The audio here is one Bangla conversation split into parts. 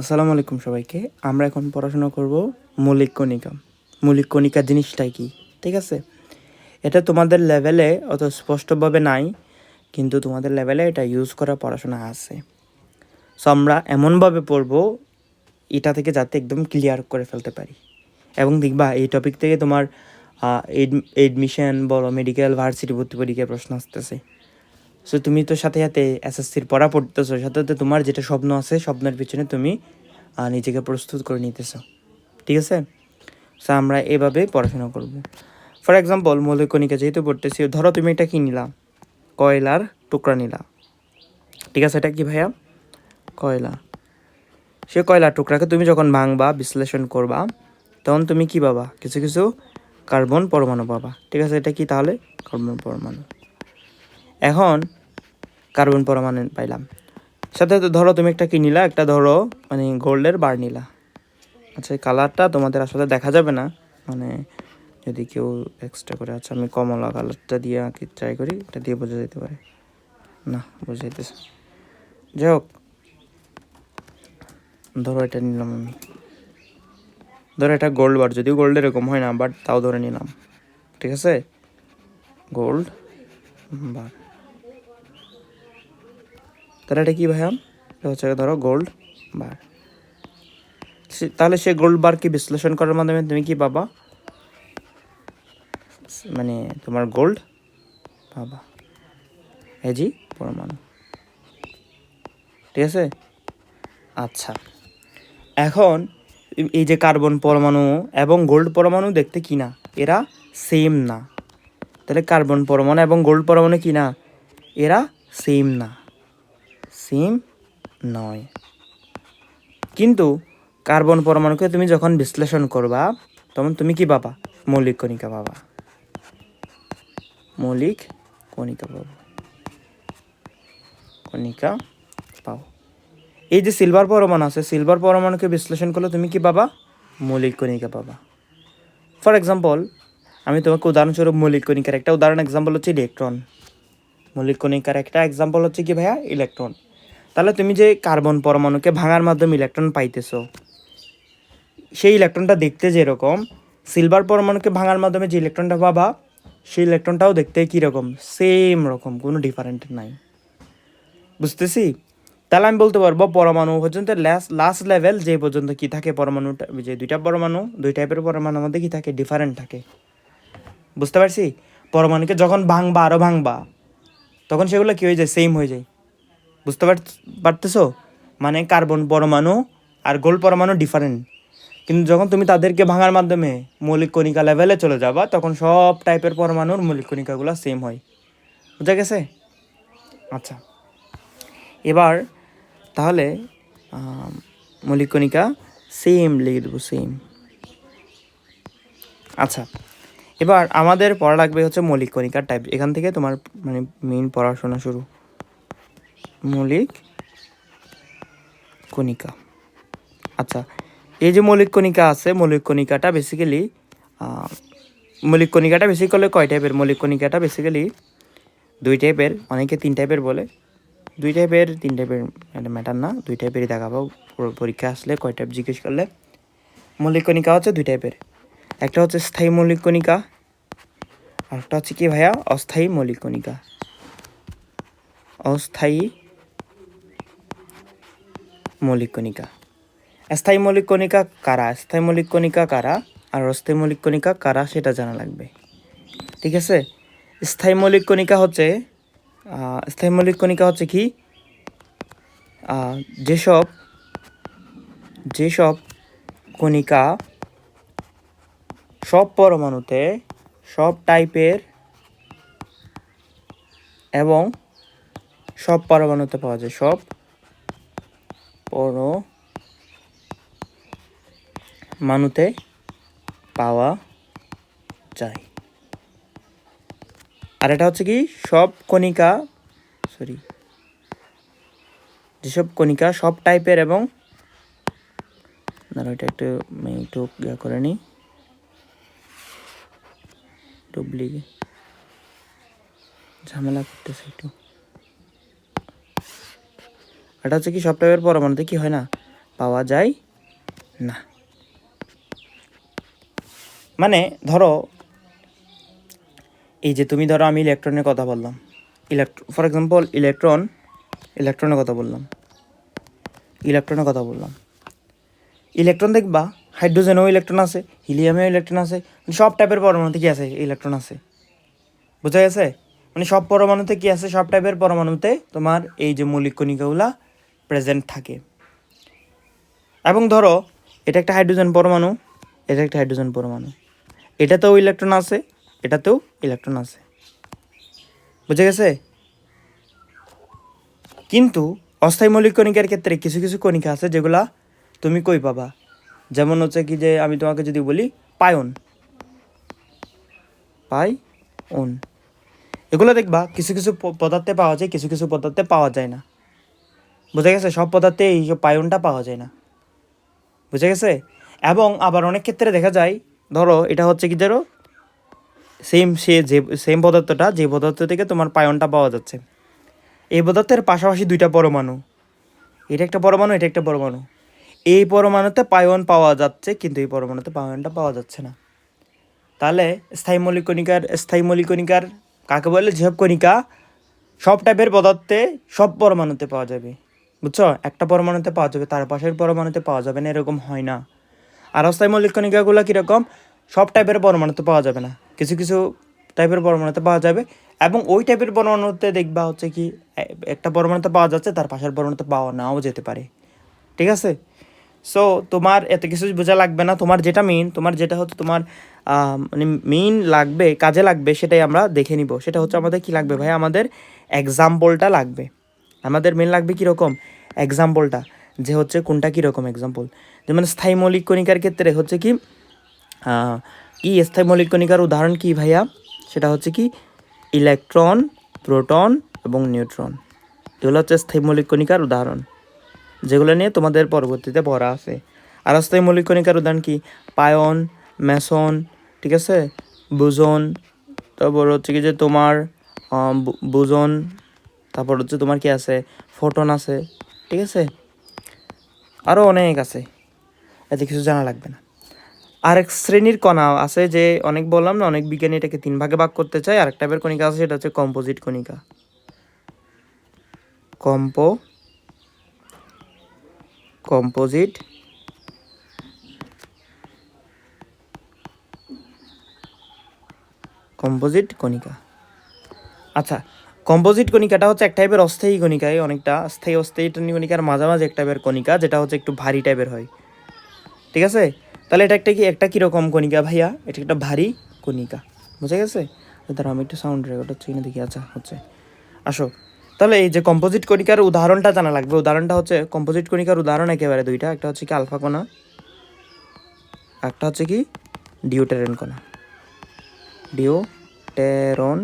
আসসালামু আলাইকুম সবাইকে। আমরা এখন পড়াশোনা করব মৌলিক কণিকা। মৌলিক কণিকা জিনিসটাই কি? ঠিক আছে? এটা তোমাদের লেভেলে অত স্পষ্টভাবে নাই, কিন্তু তোমাদের লেভেলে এটা ইউজ করা পড়াশোনা আছে। সো আমরা এমনভাবে পড়ব, এটা থেকে যাতে একদম ক্লিয়ার করে ফেলতে পারি। এবং দেখবা, এই টপিক থেকে তোমার এডমিশন বলো মেডিকেল ভার্সিটি ভর্তি পরীক্ষায় প্রশ্ন আসতেছে। সো তুমি তো সাথে সাথে এসএসসির পড়া পড়তেছো, সাথে সাথে তোমার যেটা স্বপ্ন আছে, স্বপ্নের পিছনে তুমি নিজেকে প্রস্তুত করে নিতেছো। ঠিক আছে? সো আমরা এভাবে পড়াশোনা করব। ফর এক্সাম্পল মৌলিকণিকা যেহেতু পড়তেছি, ধরো তুমি এটা কি নিলা? কয়লার টুকরা নিলা। ঠিক আছে, এটা কি ভাইয়া? কয়লা। সে কয়লার টুকরাকে তুমি যখন ভাঙবা, বিশ্লেষণ করবা, তখন তুমি কি পাবা? কিছু কিছু কার্বন পরমাণু পাবা। ঠিক আছে, এটা কি তাহলে? কার্বন পরমাণু। এখন কার্বন পরমাণু পাইলাম। সাথে ধরো তুমি একটা কি নিলা? একটা ধরো মানে গোল্ডের বার নিলা। আচ্ছা এই কালারটা তোমাদের আসলে দেখা যাবে না। মানে যদি কেউ এক্সট্রা করে আচ্ছা আমি কমলা কালারটা দিয়ে আঁকি ট্রাই করি, এটা দিয়ে বোঝা যেতে পারে। না, বোঝা যেতেছে যাই হোক, ধরো এটা নিলাম আমি। ধরো এটা গোল্ড বার, যদিও গোল্ড এরকম হয় না বাট তাও ধরে নিলাম। ঠিক আছে? Gold bar. তাহলে এটা কী ভাইয়া? এটা হচ্ছে ধরো গোল্ড বার তাহলে সে গোল্ড বারকে বিশ্লেষণ করার মাধ্যমে তুমি কি পাবা? মানে তোমার গোল্ড পাবা। এজি পরমাণু। ঠিক আছে? আচ্ছা। এখন এই যে কার্বন পরমাণু এবং গোল্ড পরমাণু দেখতে কি না? এরা সেম না। তাহলে কার্বন পরমাণু এবং গোল্ড পরমাণু কি না? এরা সেম না। সেম নয়। কিন্তু কার্বন পরমাণুকে তুমি যখন বিশ্লেষণ করবা, তখন তুমি কি পাবা? মৌলিক কণিকা পাবা। মৌলিক কণিকা পাবো। কণিকা পাও। এই যে সিলভার পরমাণু আছে, সিলভার পরমাণুকে বিশ্লেষণ করলে তুমি কি পাবা? মৌলিক কণিকা পাবা। ফর এক্সাম্পল আমি তোমাকে উদাহরণস্বরূপ মৌলিক কণিকার একটা উদাহরণ এক্সাম্পল হচ্ছে ইলেকট্রন মৌলিক কণিকার একটা এক্সাম্পল হচ্ছে কি ভাইয়া? ইলেকট্রন তাহলে তুমি যে কার্বন পরমাণুকে ভাঙার মাধ্যমে ইলেকট্রন পাইতেছো, সেই ইলেকট্রনটা দেখতে যেরকম সিলভার পরমাণুকে ভাঙার মাধ্যমে যে ইলেকট্রনটা পাবা, সেই ইলেকট্রনটাও দেখতে কীরকম? সেম রকম, কোনো ডিফারেন্ট নাই। বুঝতেছি? তাহলে আমি বলতে পারব পরমাণু পর্যন্ত লাস্ট লেভেল যে পর্যন্ত কি থাকে পরমাণুটা যে দুইটা পরমাণু, দুই টাইপের পরমাণুর মধ্যে কী থাকে? ডিফারেন্ট থাকে। বুঝতে পারছি? পরমাণুকে যখন ভাঙবা আরও ভাঙবা, তখন সেগুলো কী হয়ে যায়? সেম হয়ে যায়। বুঝতে পার পারতেছো? মানে কার্বন পরমাণু আর গোল্ড পরমাণু ডিফারেন্ট কিন্তু যখন তুমি তাদেরকে ভাঙার মাধ্যমে মৌলিক কণিকা লেভেলে চলে যাবা, তখন সব টাইপের পরমাণুর মৌলিক কণিকাগুলো সেম হয়। বুঝা গেছে? আচ্ছা। এবার তাহলে মৌলিক কণিকা সেম লিখে দেবো সেম আচ্ছা। এবার আমাদের পড়া লাগবে হচ্ছে মৌলিক কণিকার টাইপ এখান থেকে তোমার মানে মেইন পড়াশোনা শুরু। মৌলিক কণিকা। আচ্ছা এই যে মৌলিক কণিকা আছে, মৌলিক কণিকাটা বেসিক্যালি মৌলিক কণিকাটা বেসিক্যালি কয় টাইপের মৌলিক কণিকাটা বেসিক্যালি দুই টাইপের অনেকে তিন টাইপের বলে। দুই টাইপের তিন টাইপের ম্যাটার না, দুই টাইপেরই দেখাবো। পুরো পরীক্ষা আসলে কয় টাইপ জিজ্ঞেস করলে। মৌলিক কণিকা হচ্ছে দুই টাইপের একটা হচ্ছে স্থায়ী মৌলিক কণিকা আর একটা হচ্ছে কি ভাইয়া? অস্থায়ী মৌলিক কণিকা। অস্থায়ী মৌলিক কণিকা। স্থায়ী মৌলিক কণিকা কারা? স্থায়ী মৌলিক কণিকা কারা? আর অস্থায়ী মৌলিক কণিকা কারা সেটা জানা লাগবে। ঠিক আছে? স্থায়ী মৌলিক কণিকা হচ্ছে স্থায়ী মৌলিক কণিকা হচ্ছে কি? যেসব যেসব কণিকা সব পরমাণুতে, সব টাইপের এবং সব পরমাণুতে পাওয়া যায়, সব পরমাণুতে পাওয়া যায়। আর এটা হচ্ছে কি, সব কণিকা সরি যেসব কণিকা সব টাইপের এবং দাঁড়াও, এটা একটু, আমি একটু ইয়া করে নিই। ডুপ্লিকেট ঝামেলা করতেছে একটু। এটা হচ্ছে কি সব টাইপের পরমাণুতে কি হয় না? পাওয়া যায় না। মানে ধরো, এই যে তুমি ধরো আমি ইলেকট্রনের কথা বললাম। ইলেকট্র ফর এক্সাম্পল ইলেকট্রন, ইলেকট্রনের কথা বললাম। ইলেকট্রনের কথা বললাম। ইলেকট্রন দেখবা, হাইড্রোজেনও ইলেকট্রন আছে, হিলিয়ামেও ইলেকট্রন আছে মানে সব টাইপের পরমাণুতে কি আছে, ইলেকট্রন আছে। বুঝা গেছে? মানে সব পরমাণুতে কি আছে, সব টাইপের পরমাণুতে তোমার এই যে মৌলিক কণিকাগুলা প্রেজেন্ট থাকে। এবং ধরো, এটা একটা হাইড্রোজেন পরমাণু, এটা একটা হাইড্রোজেন পরমাণু। এটাতেও ইলেকট্রন আছে, এটাতেও ইলেকট্রন আছে। বুঝে গেছে? কিন্তু অস্থায়ী মৌলিক কণিকার ক্ষেত্রে কিছু কিছু কণিকা আছে যেগুলা তুমি কই পাবা? যেমন হচ্ছে কি যে, আমি তোমাকে যদি বলি পায়ন পাই ওন এগুলো দেখবা, কিছু কিছু পদার্থে পাওয়া যায়, কিছু কিছু পদার্থে পাওয়া যায় না। বুঝে গেছে? সব পদার্থে এই পায়নটা পাওয়া যায় না। বুঝে গেছে? এবং আবার অনেক ক্ষেত্রে দেখা যায়, ধরো এটা হচ্ছে কি ধরো সেম সে যে সেম পদার্থটা, যে পদার্থ থেকে তোমার পায়নটা পাওয়া যাচ্ছে। এই পদার্থের পাশাপাশি দুইটা পরমাণু। এটা একটা পরমাণু, এটা একটা পরমাণু। এই পরমাণুতে পায়ন পাওয়া যাচ্ছে, কিন্তু এই পরমাণুতে পায়নটা পাওয়া যাচ্ছে না। তাহলে স্থায়ী মৌলিক কণিকার স্থায়ী মৌলিক কণিকার কাকে বলে? যেসব কণিকা, সব টাইপের পদার্থে সব পরমাণুতে পাওয়া যাবে। বুঝছ? একটা পরমাণুতে পাওয়া যাবে, তার পাশের পরমাণুতে পাওয়া যাবে না, এরকম হয় না। আর অস্থায়ী মৌলিক কণিকাগুলো কীরকম? সব টাইপের পরমাণুতে পাওয়া যাবে না। কিছু কিছু টাইপের পরমাণুতে পাওয়া যাবে এবং ওই টাইপের পরমাণুতে দেখবা হচ্ছে কি একটা পরমাণুতে পাওয়া যাচ্ছে, তার পাশের পরমাণুতে পাওয়া নাও যেতে পারে। ঠিক আছে? সো তোমার এত কিছু বোঝা লাগবে না। তোমার যেটা মেইন তোমার যেটা হচ্ছে তোমার মানে মেইন লাগবে, কাজে লাগবে, সেটাই আমরা দেখে নিব। সেটা হচ্ছে আমাদের কি লাগবে ভাই? আমাদের এক্সাম্পলটা লাগবে। আমাদের মেন লাগবে কীরকম? এক্সাম্পলটা যে হচ্ছে কোনটা কীরকম এক্সাম্পল যেমন স্থায়ী মৌলিক কণিকার ক্ষেত্রে হচ্ছে কি কি স্থায়ী মৌলিক কণিকার উদাহরণ কি ভাইয়া? সেটা হচ্ছে কি, ইলেকট্রন, প্রোটন এবং নিউট্রন। এগুলো হচ্ছে স্থায়ী মৌলিক কণিকার উদাহরণ, যেগুলো নিয়ে তোমাদের পরবর্তীতে পড়া আছে। আর অস্থায়ী মৌলিক কণিকার উদাহরণ কি? পায়ন, মেসন, ঠিক আছে? বুজন, তারপর হচ্ছে কি যে তোমার বুজন তারপর হচ্ছে তোমার কি আছে? ফোটন আছে, ঠিক আছে? আরও অনেক আছে। এতে কিছু জানা লাগবে না। আরেক শ্রেণির কণা আছে যে অনেক বললাম না, অনেক বিজ্ঞানী এটাকে তিন ভাগে ভাগ করতে চায়। আরেক টাইপের কণিকা আছে, সেটা হচ্ছে কম্পোজিট কণিকা। কম্পো, কম্পোজিট কম্পোজিট কণিকা। আচ্ছা কম্পোজিট কণিকাটা হচ্ছে এক টাইপের অস্থায়ী কণিকায় অনেকটা স্থায়ী, অস্থায়ী কণিকার মাঝামাঝি এক টাইপের কণিকা, যেটা হচ্ছে একটু ভারী টাইপের হয়। ঠিক আছে? তাহলে এটা একটা কি, একটা কীরকম কণিকা ভাইয়া? এটা একটা ভারী কণিকা। বুঝে গেছে? দাঁড়া আমি একটু সাউন্ড রেকর্ড হচ্ছে কিনা দেখি। আচ্ছা হচ্ছে। আসো। তাহলে এই যে কম্পোজিট কণিকার উদাহরণটা জানা লাগবে। উদাহরণটা হচ্ছে, কম্পোজিট কণিকার উদাহরণ একেবারে দুইটা। একটা হচ্ছে কি আলফা কণা, একটা হচ্ছে কি ডিওটেরন কণা। ডিওটেরন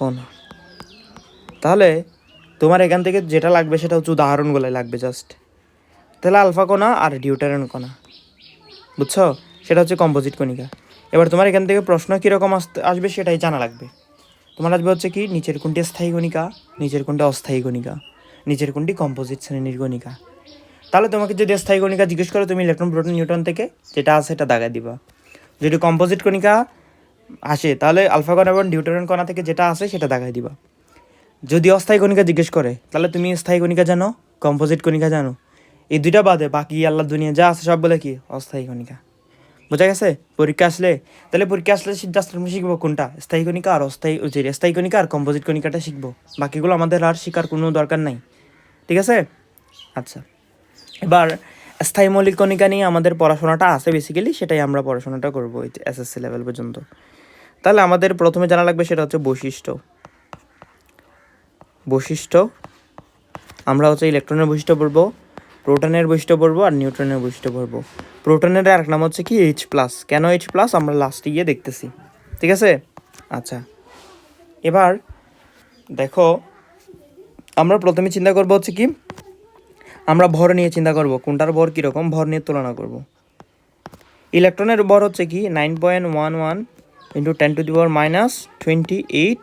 কণা তাহলে তোমার এখান থেকে যেটা লাগবে সেটা হচ্ছে উদাহরণগুলো লাগবে জাস্ট তাহলে আলফা কণা আর ডিউটারন কণা বুঝছ? সেটা হচ্ছে কম্পোজিট কণিকা। এবার তোমার এখান থেকে প্রশ্ন কীরকম আসতে আসবে সেটাই জানা লাগবে। তোমার আসবে হচ্ছে কি, নিচের কোনটি স্থায়ী কণিকা, নিচের কোনটা অস্থায়ী কণিকা, নিচের কোনটি কম্পোজিট শ্রেণির কণিকা। তাহলে তোমাকে যদি স্থায়ী কণিকা জিজ্ঞেস করো, তুমি ইলেকট্রন প্রোটন নিউটন থেকে যেটা আছে সেটা দাগায় দিবা। যদি কম্পোজিট কণিকা আসে, তাহলে আলফা কণা এবং ডিউটারন কণা থেকে যেটা আসে সেটা দেখাই দিবা। যদি অস্থায়ী কণিকা জিজ্ঞেস করে, তাহলে তুমি স্থায়ী কণিকা জানো, কম্পোজিট কণিকা জানো। এই দুইটা বাদে বাকি আল্লাহ দুনিয়া যা আছে সব বলে কি? অস্থায়ী কণিকা। বোঝা গেছে? পরীক্ষা আসলে, তাহলে পরীক্ষা আসলে তুমি শিখব কোনটা? স্থায়ী কণিকা আর অস্থায়ী স্থায়ী কণিকা আর কম্পোজিট কণিকাটা শিখব। বাকিগুলো আমাদের আর শেখার কোনো দরকার নাই। ঠিক আছে? আচ্ছা। এবার স্থায়ী মৌলিক কণিকা নিয়ে আমাদের পড়াশোনাটা আছে বেসিক্যালি সেটাই আমরা পড়াশোনাটা করব এসএসসি লেভেল পর্যন্ত। তাহলে আমাদের প্রথমে জানা লাগবে সেটা হচ্ছে বৈশিষ্ট্য। বৈশিষ্ট্য, আমরা হচ্ছে ইলেকট্রনের বৈশিষ্ট্য পড়ব, প্রোটনের বৈশিষ্ট্য পড়ব আর নিউট্রনের বৈশিষ্ট্য পড়ব। প্রোটনের আরেক নাম হচ্ছে কি? এইচ প্লাস কেন এইচ প্লাস আমরা লাস্টে গিয়ে দেখতেছি। ঠিক আছে? আচ্ছা। এবার দেখো, আমরা প্রথমে চিন্তা করব হচ্ছে কি? আমরা ভর নিয়ে চিন্তা করব, কোনটার ভর কীরকম, ভর নিয়ে তুলনা করব। ইলেকট্রনের ভর হচ্ছে কি nine point one one into ten to the power minus twenty eight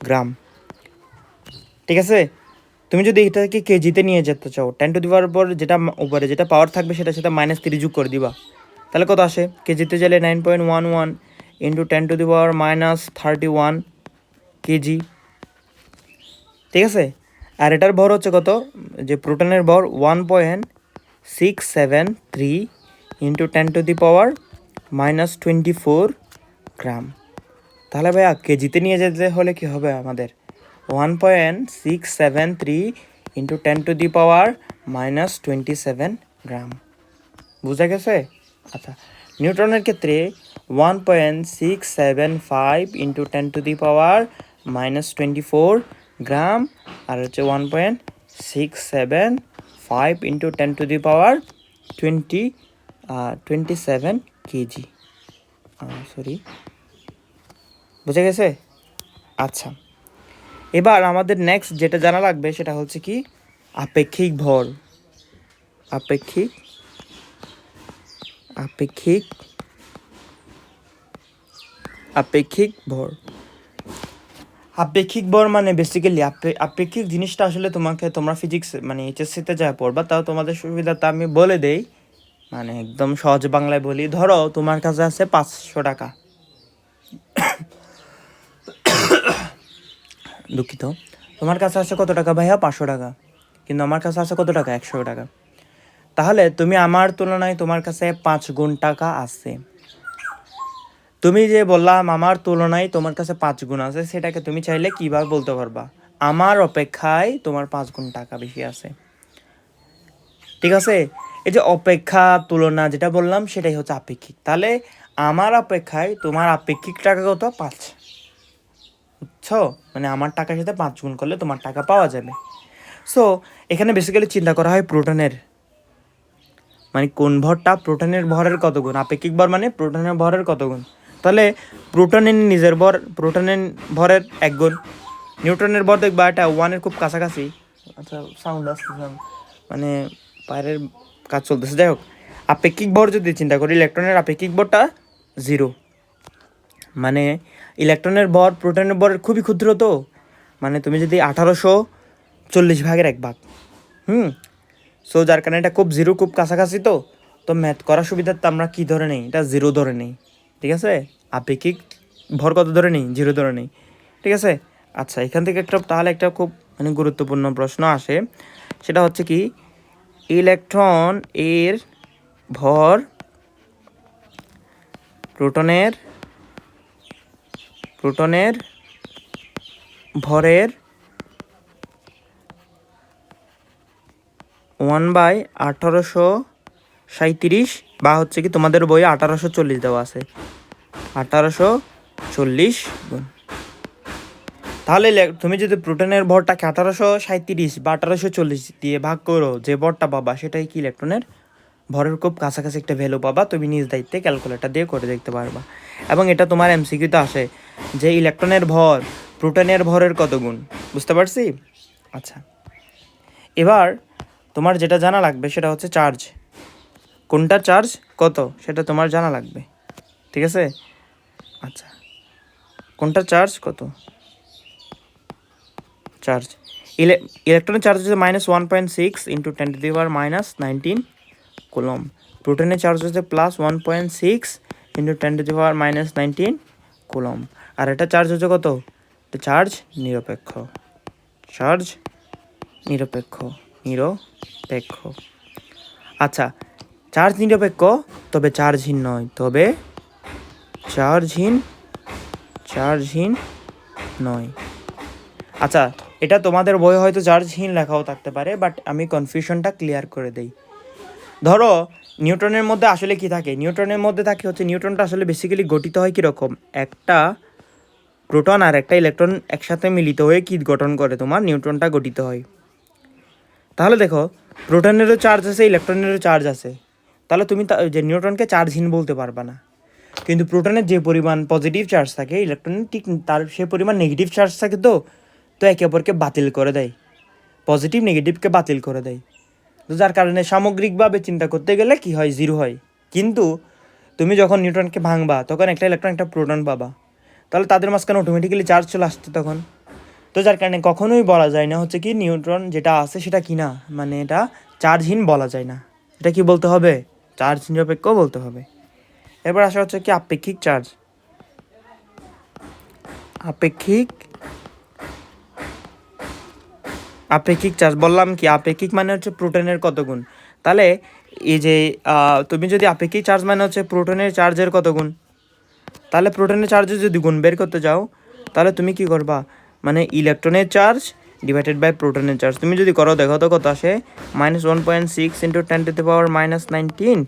gram ঠিক আছে? তুমি যদি এটাকে কেজিতে নিয়ে যেতে চাও টেন টু দি পাওয়ার পর যেটা উপরে যেটা পাওয়ার থাকবে সেটা সেটা মাইনাস থ্রি যোগ করে দিবা। তাহলে কত আসে? কেজিতে গেলে nine point one one into ten to the power minus thirty one kg. ঠিক আছে? আর এটার ভর হচ্ছে কত? যে প্রোটনের ভর one point six seven three into ten to the power minus twenty four gram তাহলে ভাইয়া কেজিতে নিয়ে যেতে হলে কি হবে আমাদের? One point six seven three into ten to the power minus twenty seven gram বুঝা গেছে? আচ্ছা নিউটনের ক্ষেত্রে one point six seven five into ten to the power minus twenty four gram আর হচ্ছে one point six seven five into ten to the power twenty twenty seven kg sorry বুঝে গেছে? আচ্ছা। এবার আমাদের নেক্সট যেটা জানা লাগবে সেটা হচ্ছে কি? আপেক্ষিক ভর। আপেক্ষিক আপেক্ষিক আপেক্ষিক ভর। আপেক্ষিক ভর মানে বেসিক্যালি আপেক্ষিক জিনিসটা আসলে তোমাকে, তোমরা ফিজিক্স মানে এইচএসসিতে যা পড়বা, তাও তোমাদের সুবিধা তা আমি বলে দেই। মানে একদম সহজ বাংলায় বলি। ধরো, তোমার কাছে আছে পাঁচশো টাকা। দুঃখিত। তোমার কাছে আছে কত টাকা ভাইয়া? পাঁচশো টাকা। কিন্তু আমার কাছে আছে কত টাকা? একশো টাকা। তাহলে তুমি আমার তুলনায় তোমার কাছে পাঁচ গুণ টাকা আছে। তুমি যে বললাম আমার তুলনায় তোমার কাছে পাঁচ গুণ আছে, সেটাকে তুমি চাইলে কীভাবে বলতে পারবা? আমার অপেক্ষায় তোমার পাঁচ গুণ টাকা বেশি আছে। ঠিক আছে? এই যে অপেক্ষা, তুলনা যেটা বললাম, সেটাই হচ্ছে আপেক্ষিক। তাহলে আমার অপেক্ষায় তোমার আপেক্ষিক টাকা কত? পাঁচ। বুঝছ? মানে আমার টাকার সাথে পাঁচ গুণ করলে তোমার টাকা পাওয়া যাবে। সো এখানে বেসিক্যালি চিন্তা করা হয় প্রোটনের মানে কোন ভরটা? প্রোটনের ভরের কত গুণ? আপেক্ষিক ভর মানে প্রোটনের ভরের কত গুণ? তাহলে প্রোটনের নিজের ভর প্রোটনের ভরের এক গুণ। নিউটনের ভর দেখবা এটা ওয়ানের খুব কাছাকাছি। আচ্ছা সাউন্ড আসছে মানে বাইরের কাজ চলতেছে। যাই হোক, আপেক্ষিক ভর যদি চিন্তা করি ইলেকট্রনের আপেক্ষিক ভরটা জিরো মানে ইলেকট্রনের ভর প্রোটনের ভর খুবই ক্ষুদ্র তো। মানে তুমি যদি আঠারোশো চল্লিশ ভাগের এক ভাগ, হুম? সো যার কারণে এটা খুব জিরো খুব কাছাকাছি তো। তো ম্যাথ করার সুবিধার্থে আমরা কী ধরে নেই? এটা জিরো ধরে নেই। ঠিক আছে? আপেক্ষিক ভর কত ধরে নেই? জিরো ধরে নেই। ঠিক আছে? আচ্ছা এখান থেকে একটা, তাহলে একটা খুব মানে গুরুত্বপূর্ণ প্রশ্ন আসে। সেটা হচ্ছে কি, ইলেকট্রন এর ভর প্রোটনের প্রোটনের ভরের ওয়ান বাই আঠারোশো সাঁত্রিশ বা হচ্ছে কি তোমাদের বইয়ে আঠারোশো চল্লিশ দেওয়া আছে। আঠারোশো চল্লিশ তাহলে তুমি যদি প্রোটনের ভরটাকে আঠারোশো সাঁত্রিশ বা আঠারোশো চল্লিশ দিয়ে ভাগ করো, যে ভরটা পাবা সেটাই কি ইলেকট্রনের? ভরের খুব কাছাকাছি একটা ভ্যালু পাবা, তুমি নিজ দায়িত্বে ক্যালকুলেটর দিয়ে করে দেখতে পারবা। এবং এটা তোমার এমসিকিউতে আসে, যে ইলেকট্রনের ভর প্রোটনের ভরের কত গুণ? বুঝতে পারছি? আচ্ছা। এবার তোমার যেটা জানা লাগবে সেটা হচ্ছে চার্জ। কোনটা চার্জ কত? সেটা তোমার জানা লাগবে। ঠিক আছে? আচ্ছা। কোনটা চার্জ কত? চার্জ ইলে ইলেকট্রনের চার্জ হচ্ছে minus one point six into ten to the power minus nineteen coulomb প্রোটনের charge হচ্ছে plus one point six into ten to the power minus nineteen coulomb আর এটা চার্জ হচ্ছে কত? চার্জ নিরপেক্ষ। চার্জ নিরপেক্ষ। নিরপেক্ষ। আচ্ছা। চার্জ নিরপেক্ষ, তবে চার্জহীন নয়, তবে চার্জহীন চার্জহীন নয়। আচ্ছা এটা তোমাদের বই হয়তো চার্জহীন লেখাও থাকতে পারে বাট আমি কনফিউশনটা ক্লিয়ার করে দেই। ধরো, নিউটনের মধ্যে আসলে কি থাকে? নিউটনের মধ্যে থাকে হচ্ছে, নিউটনটা আসলে বেসিক্যালি গঠিত হয় কীরকম? একটা প্রোটন আর একটা ইলেকট্রন একসাথে মিলিত হয়ে কি গঠন করে তোমার? নিউটনটা গঠিত হয়। তাহলে দেখো প্রোটনেরও চার্জ আছে ইলেকট্রনেরও চার্জ আছে। তাহলে তুমি যে নিউট্রনকে চার্জহীন বলতে পারবা না। কিন্তু প্রোটনের যে পরিমাণ পজিটিভ চার্জ থাকে ইলেকট্রনের ঠিক তার সে পরিমাণ নেগেটিভ চার্জ থাকে তো তো একে অপরকে বাতিল করে দেয়। পজিটিভ নেগেটিভকে বাতিল করে দেয়। তো যার কারণে সামগ্রিকভাবে চিন্তা করতে গেলে কি হয়? জিরো হয়। কিন্তু তুমি যখন নিউট্রনকে ভাঙবা, তখন একটা ইলেকট্রন একটা প্রোটন পাবা। তাহলে তাদের মাঝখানে অটোমেটিক্যালি চার্জ চলে আসছে তখন। তো যার কারণে কখনোই বলা যায় না হচ্ছে কি, নিউট্রন যেটা আছে সেটা কি না মানে এটা চার্জহীন বলা যায় না। এটা কি বলতে হবে? চার্জ নিরপেক্ষ বলতে হবে। এবার আসা হচ্ছে কি আপেক্ষিক চার্জ আপেক্ষিক আপেক্ষিক চার্জ বললাম কি, আপেক্ষিক মানে হচ্ছে প্রোটনের কত গুণ। তাহলে এই যে তুমি যদি আপেক্ষিক চার্জ মানে হচ্ছে প্রোটনের চার্জের কত গুণ? তাহলে প্রোটনের চার্জের যদি গুণ বের করতে যাও, তাহলে তুমি কি করবা? মানে ইলেকট্রনের চার্জ ডিভাইডেড বাই প্রোটনের চার্জ তুমি যদি করো, দেখো তো কত আসে। Minus one point six into ten to the power minus nineteen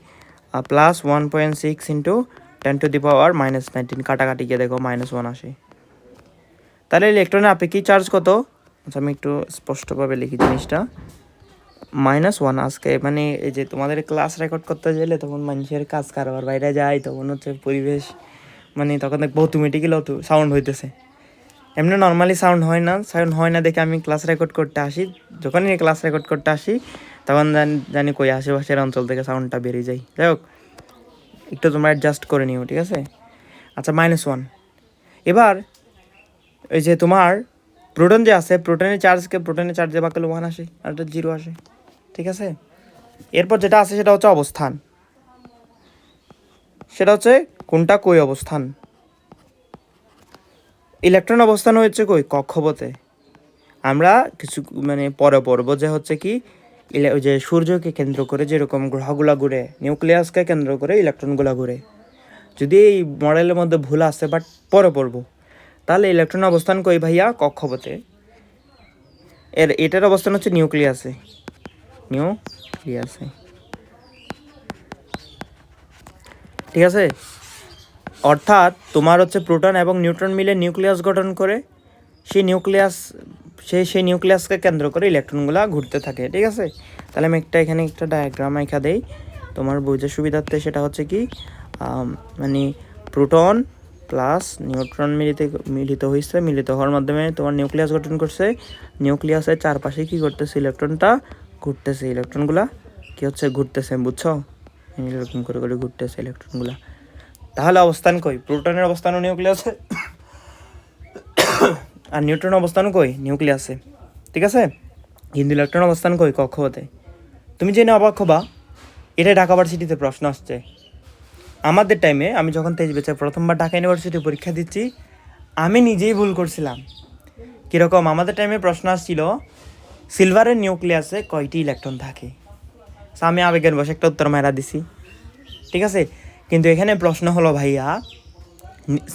plus one point six into ten to the power minus nineteen কাটাকাটি গিয়ে দেখো মাইনাস ওয়ান আসে। তাহলে ইলেকট্রনের আপেক্ষিক চার্জ কত? আচ্ছা আমি একটু স্পষ্টভাবে লিখি জিনিসটা। মাইনাস ওয়ান আজকে মানে এই যে তোমাদের ক্লাস রেকর্ড করতে গেলে তখন মানুষের কাজ কারবার, বাইরে যায়, তখন হচ্ছে পরিবেশ মানে তখন দেখব অত সাউন্ড হইতেছে। এমনি নর্মালি সাউন্ড হয় না সাউন্ড হয় না দেখে আমি ক্লাস রেকর্ড করতে আসি। যখনই ক্লাস রেকর্ড করতে আসি, তখন জান- কই আশেপাশের অঞ্চল থেকে সাউন্ডটা বেরিয়ে যায়। যাই হোক, একটু তোমরা অ্যাডজাস্ট করে নিও, ঠিক আছে? আচ্ছা মাইনাস ওয়ান এবার ওই যে তোমার প্রোটন যে আছে প্রোটনের চার্জকে প্রোটনের চার্জে বাকালে ওয়ান আসে, আর একটা জিরো আসে, ঠিক আছে? এরপর যেটা আছে, সেটা হচ্ছে অবস্থান। সেটা হচ্ছে কোনটা কই অবস্থান? ইলেকট্রন অবস্থান হয়েছে কই? কক্ষপথে। আমরা কিছু মানে পরে পড়ব যে হচ্ছে কি যে সূর্যকে কেন্দ্র করে যেরকম গ্রহগুলা ঘুরে, নিউক্লিয়াসকে কেন্দ্র করে ইলেকট্রনগুলা ঘুরে। যদি এই মডেলের মধ্যে ভুল আসে বাট পরে পড়ব। তাহলে ইলেকট্রন অবস্থান কই ভাইয়া? কক্ষপথে। এর, এটার অবস্থান হচ্ছে নিউক্লিয়াসে। নিউক্লিয়াসে। ঠিক আছে? অর্থাৎ তোমার হচ্ছে প্রোটন এবং নিউট্রন মিলে নিউক্লিয়াস গঠন করে, সেই নিউক্লিয়াস সেই সেই নিউক্লিয়াসকে কেন্দ্র করে ইলেকট্রনগুলো ঘুরতে থাকে, ঠিক আছে? তাহলে আমি একটা, এখানে একটা ডায়াগ্রাম এঁকা দেই। তোমার বোঝার সুবিধার্থে সেটা হচ্ছে কি মানে প্রোটন প্লাস নিউট্রন মিলিত মিলিত হয়েছে মিলিত হওয়ার মাধ্যমে তোমার নিউক্লিয়াস গঠন করছে। নিউক্লিয়াসের চারপাশে কি করতেছে? ইলেকট্রনটা ঘুরতেছে, ইলেকট্রনগুলা কি হচ্ছে? ঘুরতেছে, বুঝছ? এরকম করে করে ঘুরতেছে ইলেকট্রনগুলা। তাহলে অবস্থান কই? প্রোটনের অবস্থানও নিউক্লিয়াসে আর নিউট্রন অবস্থানও কই? নিউক্লিয়াসে ঠিক আছে? কিন্তু ইলেকট্রন অবস্থান কই কক্ষপথে? তুমি জেনে অবাক হবা এটা ঢাকা ভার্সিটিতে প্রশ্ন আসছে। আমাদের টাইমে আমি যখন তেইশ বেচে প্রথমবার ঢাকা ইউনিভার্সিটি পরীক্ষা দিচ্ছি, আমি নিজেই ভুল করছিলাম। কীরকম? আমাদের টাইমে প্রশ্ন আসছিল, সিলভারের নিউক্লিয়াসে কয়টি ইলেকট্রন থাকে? আমি আবেগের বসে একটা উত্তর মেরা দিছি। ঠিক আছে? কিন্তু এখানে প্রশ্ন হলো, ভাইয়া,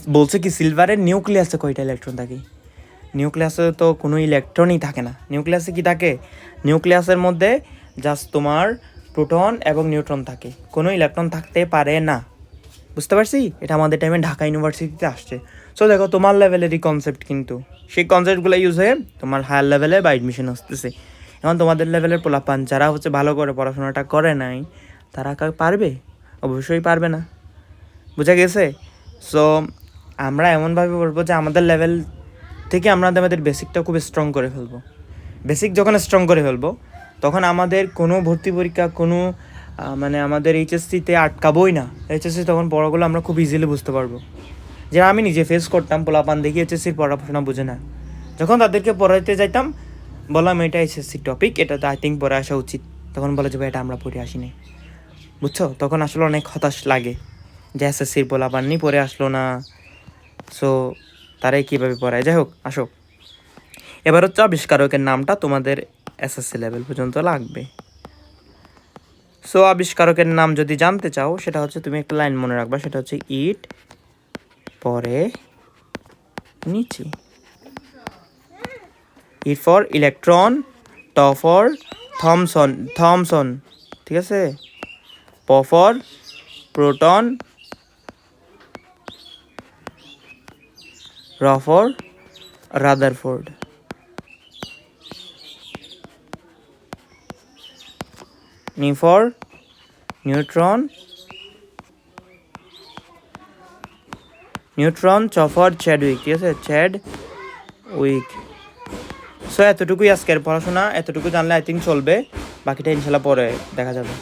বলছে কি সিলভারের নিউক্লিয়াসে কয়টা ইলেকট্রন থাকে? নিউক্লিয়াসে তো কোনো ইলেকট্রনই থাকে না। নিউক্লিয়াসে কি থাকে? নিউক্লিয়াসের মধ্যে জাস্ট তোমার প্রোটন এবং নিউট্রন থাকে। কোনো ইলেকট্রন থাকতে পারে না। বুঝতে পারছি? এটা আমাদের টাইমে ঢাকা ইউনিভার্সিটিতে আসছে। সো দেখো, তোমার লেভেলেরই কনসেপ্ট কিন্তু, সেই কনসেপ্টগুলো ইউজ হয়ে তোমার হায়ার লেভেলে বা অ্যাডমিশন আসতেছে। এখন তোমাদের লেভেলের পোলাপান, যারা হচ্ছে ভালো করে পড়াশোনাটা করে নাই, তারা পারবে? অবশ্যই পারবে না। বুঝা গেছে? সো আমরা এমনভাবে বলব যে আমাদের লেভেল থেকে আমরা আমাদের বেসিকটা খুব স্ট্রং করে ফেলব। বেসিক যখন স্ট্রং করে ফেলব, তখন আমাদের কোনো ভর্তি পরীক্ষা, কোনো মানে আমাদের এইচএসসিতে আটকাবোই না। এইচএসসি তখন পড়াগুলো আমরা খুব ইজিলি বুঝতে পারব। যে আমি নিজে ফেস করতাম, পোলাপান দেখি এইচএসসির পড়াশোনা বুঝে না। যখন তাদেরকে পড়াইতে যাইতাম, বললাম, এটা এইচএসসি টপিক এটা তো আই থিঙ্ক পড়ে আসা উচিত। তখন বলে যে এটা আমরা পড়ে আসিনি। বুঝছ? তখন আসলে অনেক হতাশ লাগে যে এসএসসির পোলাপান নি, পরে আসলো না। সো তারাই কীভাবে পড়ায়? যাই হোক, আসো। এবার হচ্ছে আবিষ্কারকের নামটা তোমাদের এসএসসি লেভেল পর্যন্ত লাগবে। সো আবিষ্কারকের নাম যদি জানতে চাও, সেটা হচ্ছে তুমি একটা লাইন মনে রাখবা, সেটা হচ্ছে ইট, পরে নিচে। ইট ফর ইলেকট্রন, ট ফর থমসন থমসন, ঠিক আছে? প ফর প্রোটন র ফর রাদারফোর্ড। নি ফর নিউট্রন নিউট্রন চ ফর চ্যাডউইক, ঠিক আছে? Chad week. সো এতটুকুই আজকের পড়াশোনা, এতটুকু জানলে আই থিঙ্ক চলবে, বাকিটা ইনশাল্লাহ পরে দেখা যাবে।